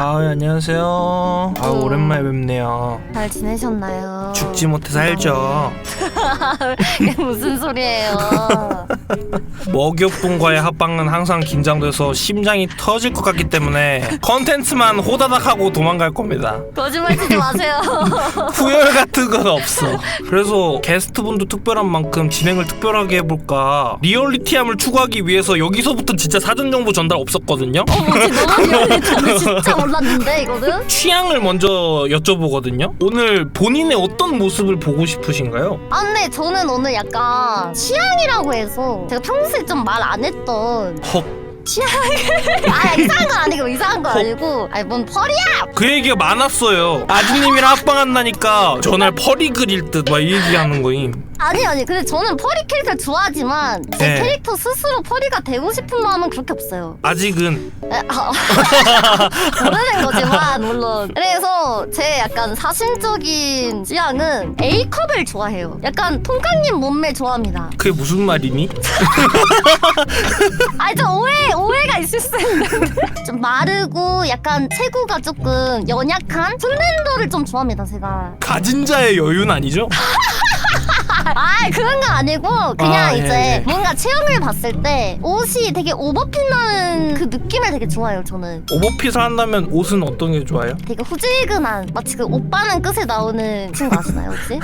아 안녕하세요. 아 음. 오랜만에 뵙네요. 잘 지내셨나요? 죽지 못해서 알죠. 무슨 소리예요? 먹역분과의 합방은 항상 긴장돼서 심장이 터질 것 같기 때문에 컨텐츠만 호다닥 하고 도망갈 겁니다. 거짓말 치지 마세요. 후열 같은 건 없어. 그래서 게스트분도 특별한 만큼 진행을 특별하게 해볼까. 리얼리티함을 추구하기 위해서 여기서부터 진짜 사전 정보 전달 없었거든요. 어, 뭐지 너무 진짜 몰랐는데 이거는? 취향을 먼저 여쭤보거든요. 오늘 본인의 어떤 모습을 보고 싶으신가요? 아 근데 저는 오늘 약간 취향이라고 해서 제가 평소에 좀 말 안 했던 헉. 아 이상한 건 아니고 이상한 건 아니고 아니 뭔 펄이야 그 얘기가 많았어요. 아지님이랑 합방한다니까 전날 퍼리 그릴 듯 막 이 얘기하는 거임. 아니 아니 근데 저는 펄이 캐릭터 좋아하지만 제 네. 캐릭터 스스로 펄이가 되고 싶은 마음은 그렇게 없어요. 아직은? 에, 아, 모르는 거지만 물론. 그래서 제 약간 사심적인 취향은 A컵을 좋아해요. 약간 통깡님 몸매 좋아합니다. 그게 무슨 말이니? 아니 저 오해 오해가 있을 수 있는데. 좀 마르고 약간 체구가 조금 연약한 슬렌더를 좀 좋아합니다 제가. 가진 자의 여유는 아니죠? 아 그런 건 아니고 그냥 아, 예, 이제 예. 뭔가 체형을 봤을 때 옷이 되게 오버핏 나는 그 느낌을 되게 좋아해요 저는 오버핏을 한다면 옷은 어떤 게 좋아요? 되게 후질근한 마치 그 오빠는 끝에 나오는 친구 아시나요 혹시?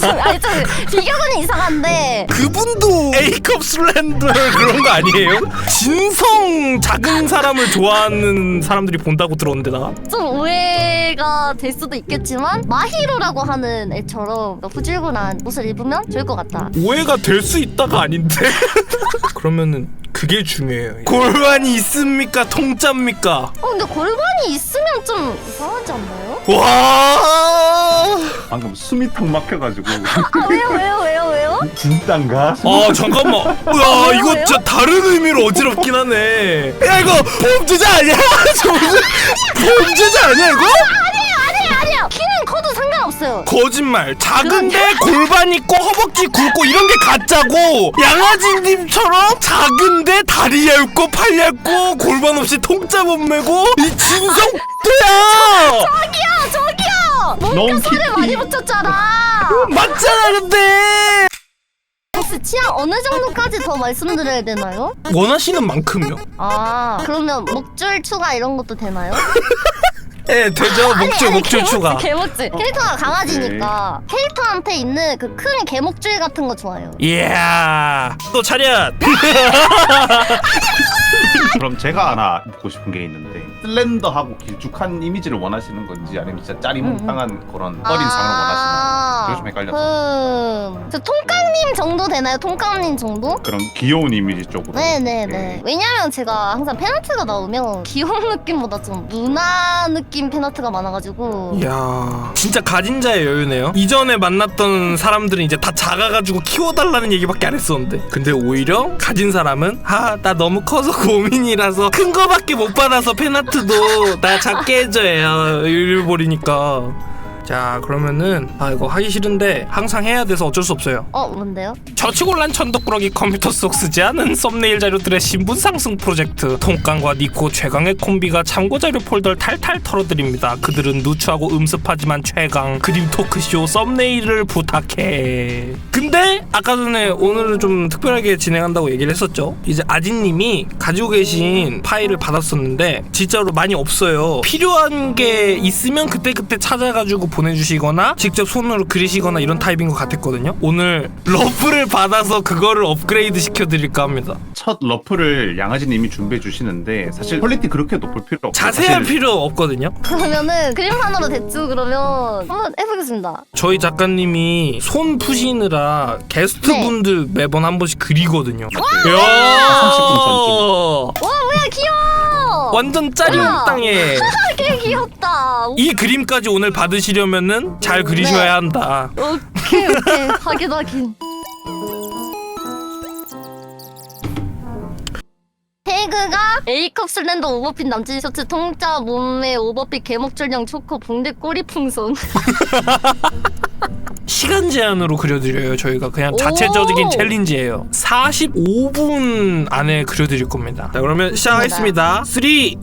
좀, 아니 좀 비교는 이상한데 그분도 A컵 슬렌더 그런 거 아니에요? 진성 작은 사람을 좋아하는 사람들이 본다고 들었는데 나 좀 오해가 될 수도 있겠지만 마히로라고 하는 애처럼 후질근한 옷을 입 으면 좋을 것 같다 오해가 될 수 있다가 아닌데 그러면은 그게 중요해요 골반이 있습니까 통짜입니까 어 근데 골반이 있으면 좀 이상하지 않나요? 와 방금 숨이 턱 막혀가지고 아 왜요 왜요 왜요 왜요? 진짠가? 아 잠깐만 야 왜요, 이거 왜요? 진짜 다른 의미로 어지럽긴 하네 야 이거 범죄자 아니야? 범죄자 아니야 이거? 상관없어요. 거짓말. 작은데 골반 있고 허벅지 굵고 이런 게 가짜고 양아지님처럼 작은데 다리 얇고 팔 얇고 골반 없이 통짜 몸매고 이 진성도야! 저기요 저기요! 뭔가 너무. 많이 붙였잖아. 맞잖아 근데! 혹시 취향 어느 정도까지 더 말씀드려야 되나요? 원하시는 만큼요. 아 그러면 목줄 추가 이런 것도 되나요? 예 되죠. 목줄 목줄 개목줄, 추가. 개목줄. 캐릭터가 강아지니까 캐릭터한테 있는 그 큰 개목줄 같은 거 좋아해요. 이야. 또 차렷. 그럼 제가 하나 묻고 싶은 게 있는데 슬렌더하고 길쭉한 이미지를 원하시는 건지 아니면 진짜 짜리몽땅한 그런 어린 상을 원하시는 건지 그게 좀 헷갈려서 음, 저 통깡님 정도 되나요? 통깡님 정도? 그런 귀여운 이미지 쪽으로 네네네. 네. 왜냐면 제가 항상 팬아트가 나오면 귀여운 느낌보다 좀 누나 느낌 팬아트가 많아가지고. 이야 진짜 가진 자의 여유네요 이전에 만났던 사람들은 이제 다 작아가지고 키워달라는 얘기밖에 안 했었는데 근데 오히려 가진 사람은 아 나 너무 커서 고민이라서 큰 거밖에 못 받아서 팬 아트도 나 작게 해줘요. 이래버리니까 자 그러면은 아 이거 하기 싫은데 항상 해야 돼서 어쩔 수 없어요 어 뭔데요? 저치골란 천덕꾸러기 컴퓨터 속 쓰지 않은 썸네일 자료들의 신분 상승 프로젝트 통깡과 니코 최강의 콤비가 참고 자료 폴더를 탈탈 털어드립니다. 그들은 누추하고 음습하지만 최강 그림 토크쇼 썸네일을 부탁해. 근데 아까 전에 오늘은 좀 특별하게 진행한다고 얘기를 했었죠. 이제 아진님이 가지고 계신 파일을 받았었는데 진짜로 많이 없어요. 필요한 게 있으면 그때 그때 찾아가지고 보내주시거나 직접 손으로 그리시거나 이런 타입인 것 같았거든요. 오늘 러프를 받아서 그거를 업그레이드 시켜드릴까 합니다. 첫 러프를 양아지님이 준비해 주시는데 사실 퀄리티 그렇게 높을 필요 없고 자세할 사실 필요 없거든요. 그러면은 그림판으로 대충 그러면 한번 해보겠습니다. 저희 작가님이 손 푸시느라 게스트분들 매번 한 번씩 그리거든요. 이야, 30분 전쯤. 와 뭐야 귀여워. 완전 짜리몽땅해. 되게 귀엽다. 이 그림까지 오늘 받으시려면은 잘 그리셔야 한다. 오케이 오케이 확인 확인. 태그가 A컵 슬렌더 오버핏 남친 셔츠 통짜 몸매 오버핏 개목줄형 초코 봉대 꼬리 풍선 시간 제한으로 그려드려요. 저희가 그냥 오. 자체적인 챌린지예요. 45분 안에 그려드릴 겁니다. 자, 그러면 시작하겠습니다. 3, 2, 1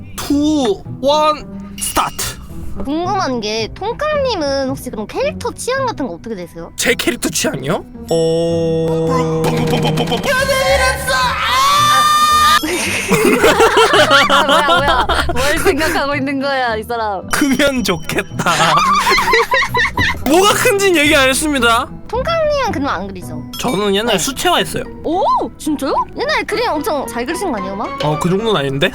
스타트 궁금한 게 통깡님은 혹시 그럼 캐릭터 취향 같은 거 어떻게 되세요? 제 캐릭터 취향이요? 어... 아 뭐야 뭐야 뭘 생각하고 있는 거야 이 사람 크면 좋겠다 뭐가 큰진 얘기 안 했습니다 통깡님은 그림 안 그리죠? 저는 옛날에 수채화했어요 오 진짜요? 옛날에 그림 엄청 잘 그리신 거 아니에요 막? 어 그 정도는 아닌데?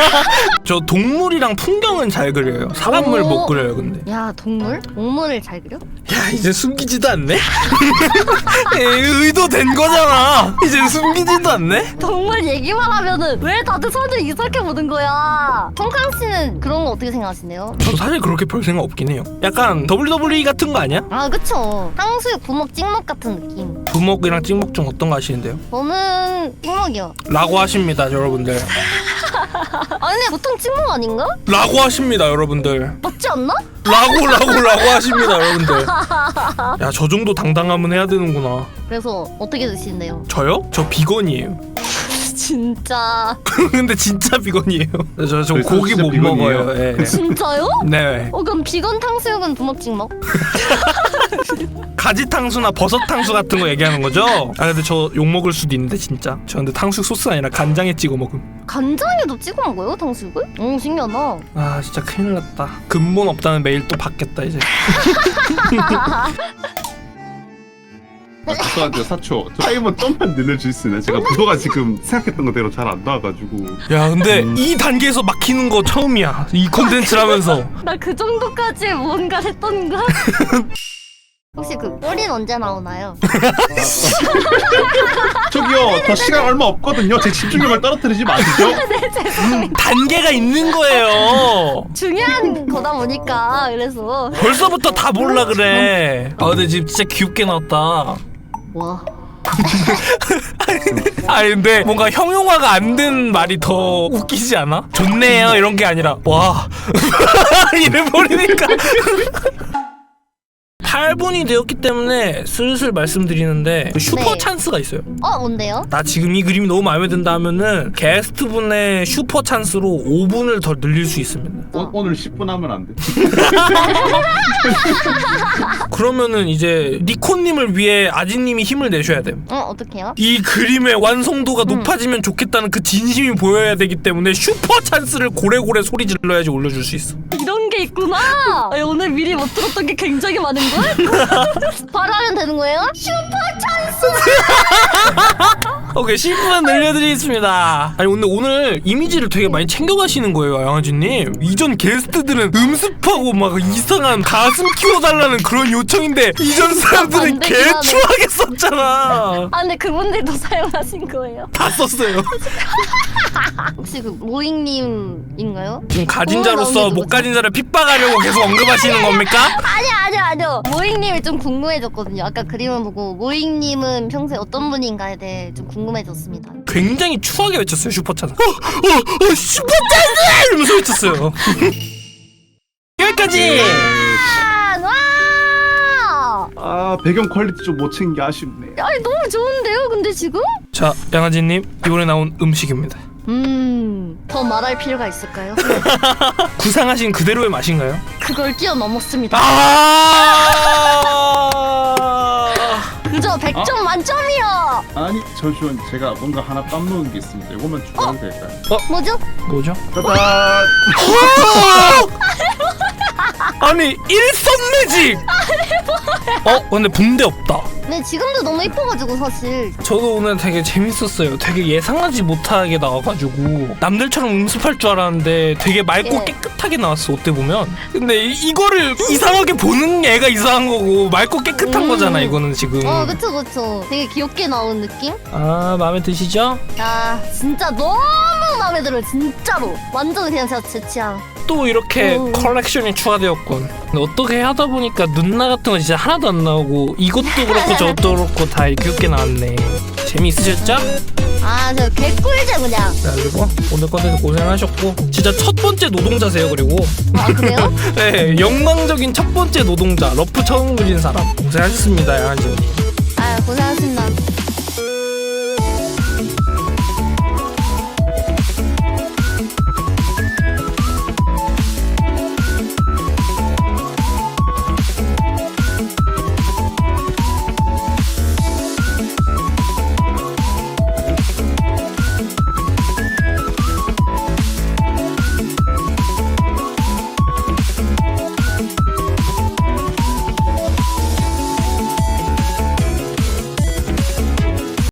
저 동물이랑 풍경은 잘 그려요 사람을 오. 못 그려요 근데 야 동물? 동물을 잘 그려? 야 이제 숨기지도 않네? 에이, 의도된 거잖아 이제 숨기지도 않네? 동물 얘기만 하면은 왜 다들 손을 이상하게 보는 거야 통깡 씨는 그런 거 어떻게 생각하시네요? 저 사실 그렇게 별 생각 없긴 해요 약간 WWE 같은 거 아니야? 아 그쵸 탕수육 부먹 찍먹 같은 느낌 부먹이랑 찍먹 중 어떤 거 하시는데요? 저는 찍먹이요 라고 하십니다 여러분들 아니 근데 보통 찍먹 아닌가? 라고 하십니다 여러분들 맞지 않나? 라고 라고 라고 하십니다 여러분들 야 저 정도 당당함은 해야 되는구나 그래서 어떻게 드시는데요? 저요? 저 비건이에요 진짜 근데 진짜 비건이에요 저, 저 저희 고기 진짜 못 비건이에요. 먹어요 예. 진짜요? 네 어 그럼 비건 탕수육은 부먹 찍먹? 가지 탕수나 버섯 탕수 같은 거 얘기하는 거죠? 아 근데 저 욕 먹을 수도 있는데 진짜 저 근데 탕수육 소스 아니라 간장에 찍어 먹음 간장에도 찍어 먹어요 탕수육을? 오 신기하다 아 진짜 큰일 났다 근본 없다는 메일 또 받겠다 이제 죄송한데 사초 저 타이머 좀만 늘려줄 수 있나요? 제가 구도가 지금 생각했던 거대로 잘 안 나와가지고 야 근데 음. 이 단계에서 막히는 거 처음이야 이 콘텐츠를 하면서 나 그 정도까지 뭔가 했던가? 혹시 그 꼴린 언제 나오나요? 저기요 저 시간 얼마 없거든요. 제 집중력을 떨어뜨리지 마시죠. 단계가 있는 거예요. 중요한 거다 보니까 그래서. 벌써부터 다 몰라 그래. 아 근데 지금 진짜 귀엽게 나왔다. 와. 아니 근데 뭔가 형용화가 안 된 말이 더 웃기지 않아? 좋네요 이런 게 아니라. 와. 이래 버리니까 8분이 되었기 때문에 슬슬 말씀드리는데 그 슈퍼 네. 찬스가 있어요 어 뭔데요? 나 지금 이 그림이 너무 마음에 든다 하면은 게스트분의 슈퍼 찬스로 5분을 더 늘릴 수 있습니다 오, 오늘 10분 하면 안 돼? 그러면은 이제 니코님을 위해 아지님이 힘을 내셔야 돼어 어떡해요? 이 그림의 완성도가 높아지면 좋겠다는 그 진심이 보여야 되기 때문에 슈퍼 찬스를 고래고래 소리 질러야지 올려줄 수 있어. 있구나 아니, 오늘 미리 못 들었던 게 굉장히 많은 걸? 바로 하면 되는 거예요? 슈퍼 찬스 오케이 10분 늘려드리겠습니다. 아니 근데 오늘 이미지를 되게 많이 챙겨가시는 거예요, 양아지님. 이전 게스트들은 음습하고 막 이상한 가슴 키워달라는 그런 요청인데 이전 사람들은 되긴 하네. 개추하게 썼잖아. 아 근데 그분들도 사용하신 거예요 다 썼어요. 혹시 그 모잉님인가요? 지금 가진 자로서 못? 가진 자를 핍박하려고 계속 언급하시는 겁니까? 아니요 아니요 아니요 모잉님이 좀 궁금해졌거든요 아까 그림을 보고 모잉님은 평소에 어떤 분인가에 대해 좀 궁금해졌습니다 굉장히 추하게 외쳤어요 슈퍼찬스 어! 어! 어! 슈퍼찬스! 이러면서 외쳤어요 여기까지! 아, 와! 아 배경 퀄리티 좀 못 챙겨 아쉽네 아니 너무 좋은데요 근데 지금? 자 양아지님 이번에 나온 음식입니다 음 더 말할 필요가 있을까요? 구상하신 그대로의 맛인가요? 그걸 뛰어넘었습니다 아 그저 100점 만점이요 아니 저주원 제가 뭔가 하나 까먹은 게 있습니다 이거만 추가해도 될까요? 뭐죠? 뭐죠? 짜잔 아니 일선매직! 어? 근데 붕대 없다 네 지금도 너무 이뻐가지고 사실 저도 오늘 되게 재밌었어요. 되게 예상하지 못하게 나와가지고 남들처럼 음습할 줄 알았는데 되게 맑고 예. 깨끗하게 나왔어. 어때 보면. 근데 이, 이거를 이상하게 보는 애가 이상한 거고 맑고 깨끗한 음. 거잖아. 이거는 지금. 어 그쵸 그쵸 되게 귀엽게 나온 느낌? 아 마음에 드시죠? 야 진짜 너무 마음에 들어요 진짜로 완전 그냥 제가 제 취향 또 이렇게 음. 컬렉션이 추가되었군. 근데 어떻게 하다 보니까 눈나 같은 거 진짜 하나도 안 나오고 이것도 그렇고 저것도 그렇고 다 귀엽게 나왔네. 재미있으셨죠? 아 저 개꿀잼 그냥 그래가지고 오늘 컨텐츠 고생하셨고 진짜 첫 번째 노동자세요 그리고 아 그래요? 네 영광적인 첫 번째 노동자 러프 처음 그린 사람 고생하셨습니다 양아지님